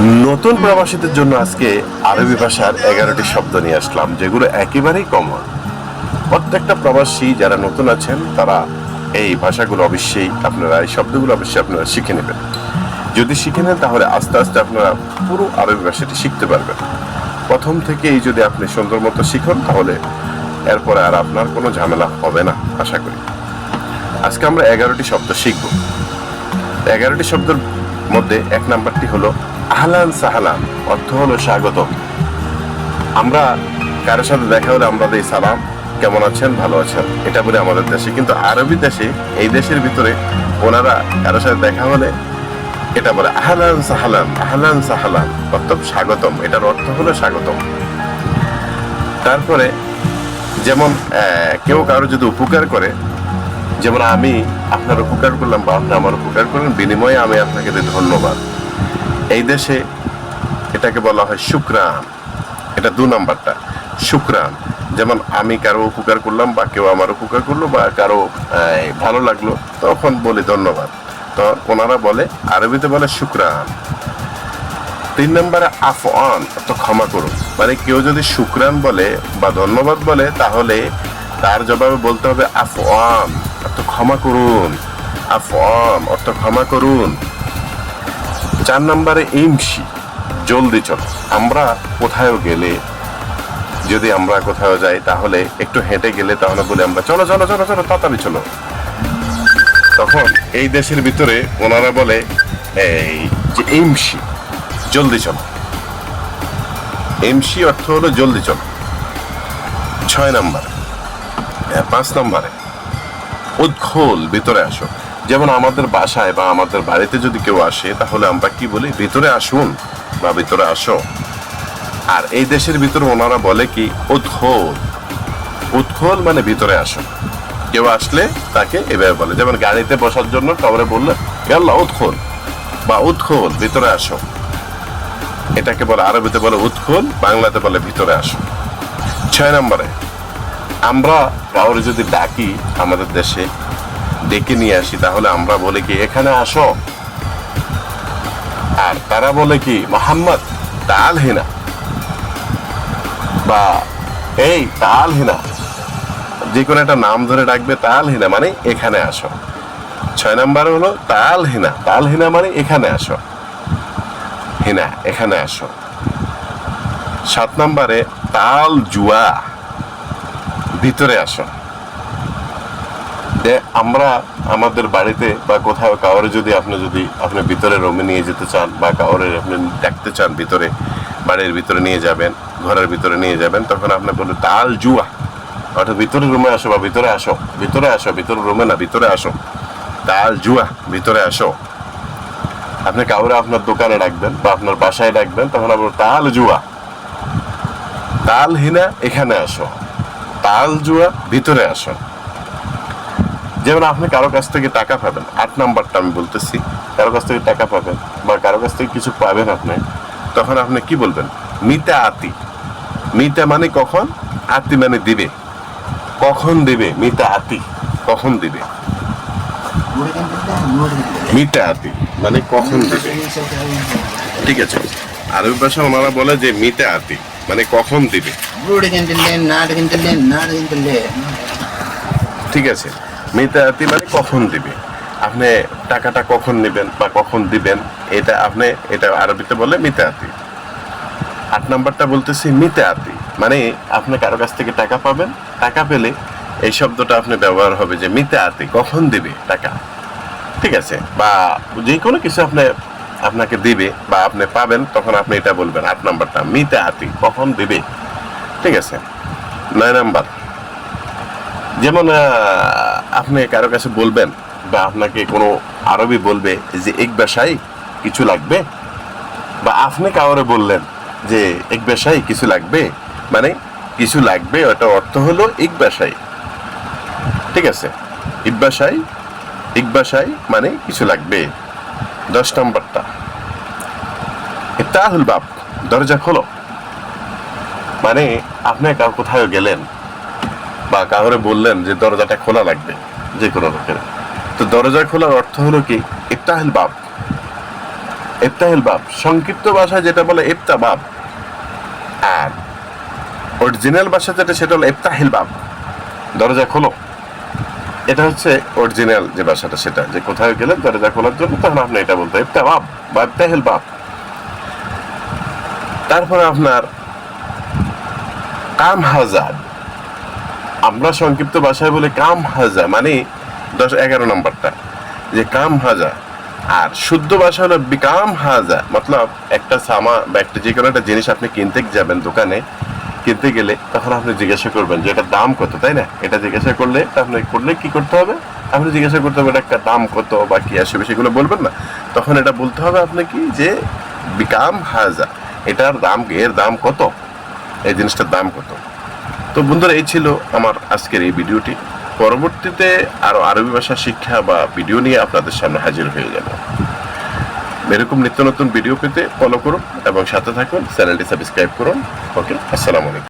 নতুন প্রবাসীদের জন্য আজকে আরবি ভাষার এগারোটি শব্দ নিয়ে আসলাম, যেগুলো একেবারেই কমন প্রত্যেকটা প্রবাসী যারা নতুন আছেন, তারা এই ভাষাগুলো অবশ্যই আপনারা, এই শব্দগুলো অবশ্যই আপনারা শিখে নেবেন। যদি শিখে নেন, তাহলে আস্তে আস্তে আপনারা পুরো আরবি ভাষাটি শিখতে পারবেন। প্রথম থেকেই যদি আপনি সুন্দর মতো শিখুন, তাহলে এরপরে আর আপনার কোনো ঝামেলা হবে না, আশা করি। আজকে আমরা এগারোটি শব্দ শিখব। এগারোটি শব্দের মধ্যে এক নাম্বারটি হলো আহলান সাহালান, অর্থ হলো স্বাগত আমরা কারোর সাথে দেখা হলে আমরা দিই সালাম, কেমন আছেন, ভালো আছেন, এটা বলে আমাদের দেশে। কিন্তু আরবি দেশে, এই দেশের ভিতরে ওনারা কারোর সাথে দেখা হলে এটা বলে আহলান সাহালান আহলান সাহালান, অর্থাৎ স্বাগতম, এটার অর্থ হলো স্বাগতম। তারপরে যেমন কেউ কারও যদি উপকার করে, যেমন আমি আপনার উপকার করলাম, বা আপনি আমার উপকার করলেন, বিনিময়ে আমি আপনাকে ধন্যবাদ। এই দেশে এটাকে বলা হয় শুক্রান এটা দু নাম্বারটা। শুক্রান যেমন আমি কারও উপকার করলাম বা কেউ আমার উপকার করল বা কারও ভালো লাগল, তখন বলি ধন্যবাদ। তো ওনারা বলে, আরবিতে বলে শুক্রান তিন নম্বরে আফআন তো ক্ষমা করুন। মানে কেউ যদি শুক্রান বলে বা ধন্যবাদ বলে, তাহলে তার জবাবে বলতে হবে আফআন অর্থ ক্ষমা করুন। আফআন অর্থ ক্ষমা করুন। চার নম্বরে ইমসি। জলদি চল। আমরা কোথাও গেলে, যদি আমরা কোথাও যাই, তাহলে একটু হেঁটে গেলে তাহলে বলে আমরা, চলো চলো চলো চলো, তাড়াতাড়ি চলো। তখন এই দেশের ভিতরে ওনারা বলে, এই যে ইমসি, জলদি চলো। এমসি অর্থ হলো জলদি চলো। ছয় নম্বর পাঁচ নম্বরে, উৎখোল ভিতরে আসো। যেমন আমাদের বাসায় বা আমাদের বাড়িতে যদি কেউ আসে, তাহলে আমরা কি বলি? ভিতরে আসুন বা ভিতরে আসো। আর এই দেশের ভিতরে ওনারা বলে কি, উৎখোল। উৎখোল মানে ভিতরে আসো কেউ আসলে তাকে এভাবে বলে। যেমন গাড়িতে বসার জন্য কাউরে বললে গেল্লা উৎখোল। বা, উৎখোল, ভিতরে আসো। এটাকে বলে, আরবিতে বলে, উৎখোল, বাংলাতে বলে, ভিতরে আসো। ছয় নম্বরে, আমরা কাউরে যদি ডাকি আমাদের দেশে ডেকে নিয়ে আসি, তাহলে আমরা বলে কি, এখানে আসো। আর তারা বলে কি, মোহাম্মদ, তাল হিনা। বা, এই, তাল হিনা। যে কোনো একটা নাম ধরে ডাকবে, তাল হিনা মানে এখানে আসো। ছয় নাম্বার হলো, তাল হিনা। তাল হিনা মানে এখানে আসো। হিনা, এখানে আসো। সাত নম্বরে, তাল জুয়া। ভিতরে আসো। যে আমরা আমাদের বাড়িতে বা কোথাও কাউরে যদি আপনি যদি আপনি ভিতরে রুমে নিয়ে যেতে চান বা কাউরে আপনি ডাকতে চান ভিতরে, বাড়ির ভিতরে নিয়ে যাবেন, ঘরের ভিতরে নিয়ে যাবেন, তখন আপনি বলবেন তাল জুয়া, অর্থাৎ ভিতরে রুমে আসো বা ভিতরে আসো ভিতরে আসো, ভিতরে রুমে না, ভিতরে আসো, তাল জুয়া, ভিতরে আসো। আপনি কাউরে আপনার দোকানে ডাকবেন বা আপনার বাসায় ডাকবেন তখন আপনার তাল জুয়া। তাল হিনা এখানে আসো, তাল জুয়া ভিতরে আসো। যেমন আপনি কারও কাছ থেকে টাকা পাবেন আট নাম্বারটা আমি বলতেছি কারও কাছ থেকে টাকা পাবেন বা কারও কাছ থেকে কিছু পাবেন আপনি তখন আপনি কি বলবেন? মিতা আতি। মিতা মানে কখন? আতি মানে দিবে। কখন দিবে? মিতা আতি। কখন দিবে? মিতা আতি মানে কখন দিবে? ঠিক আছে। আরবি ভাষা ওনারা বলে যে মিতা আতি মানে কখন দিবে? ঠিক আছে। মিতায়াতি মানে কখন দিবে? আপনি টাকাটা কখন নেবেন বা কখন দিবেন? এটা আপনি, এটা আরবিতে বলে মিতায়াতি আট নাম্বারটা বলতেছি মিতায়াতি মানে আপনি কারও কাছ থেকে টাকা পাবেন, টাকা পেলে এই শব্দটা আপনি ব্যবহার হবে যে মিতায়াতি কখন দিবে টাকা? ঠিক আছে? বা যে কোনো কিছু আপনি, আপনাকে দিবে বা আপনি পাবেন, তখন আপনি এটা বলবেন। আট নাম্বারটা মিতায়াতি কখন দিবে? ঠিক আছে? নয় নাম্বার। যেমন আপনি কারও কাছে বলবেন বা আপনাকে কোনো আরবি বলবে যে এক বেশাই কিছু লাগবে, বা আপনি কাউরে বললেন যে এক বেশাই কিছু লাগবে মানে কিছু লাগবে, ওটা অর্থ হলো এক বেশাই। ঠিক আছে? ইকবাসাই ইকবাসাই মানে কিছু লাগবে। দশ নম্বরটা। তাহুল বাপ দরজা খোলো। মানে আপনি কোথাও গেলেন বা কাউরে বললেন যে দরজাটা খোলা লাগবে, যে কোনো লোকের। তো দরজা খোলার অর্থ হলো কি? ইফতাহিল বাব। ইফতাহিল বাপ সংক্ষিপ্ত ভাষায় যেটা বলে ইফতা বাপ আর অরিজিনাল ভাষা যেটা, সেটা হলো ইফতাহিল বাব। দরজা খোলো। এটা হচ্ছে অরিজিনাল যে ভাষাটা, সেটা। যে কোথায় গেলে দরজা খোলার জন্য, তখন আপনি এটা বলতে ইফতা বাব বা ইফতাহিল বাব। তারপরে আপনার কাম হাজার। আমরা সংক্ষিপ্ত ভাষায় বলে কাম হাজা মানে দশ এগারো নম্বরটা। যে কাম হাজা। আর শুদ্ধ ভাষা হলো বিকাম হাজা, মতলব একটা সামা বা একটা যে কোনো একটা জিনিস আপনি কিনতে যাবেন দোকানে, কিনতে গেলে তখন আপনি জিজ্ঞাসা করবেন যে এটার দাম কত, তাই না? এটা জিজ্ঞাসা করলে, আপনি করলে কি করতে হবে? আপনি জিজ্ঞাসা করতে হবে এটা একটা দাম কত বা কি আসবে সেগুলো বলবেন না। তখন এটা বলতে হবে আপনি কি যে বিকাম হাজা, এটার দাম, এর দাম কত? এই জিনিসটার দাম কত? তো বন্ধুরা, এই ছিল আমার আজকের এই ভিডিওটি। পরবর্তীতে আরও আরবি ভাষা শিক্ষা বা ভিডিও নিয়ে আপনাদের সামনে হাজির হয়ে যাব। এরকম নিত্য নতুন ভিডিও পেতে ফলো করুন এবং সাথে থাকুন, চ্যানেলটি সাবস্ক্রাইব করুন। ওকে আসসালামু আলাইকুম।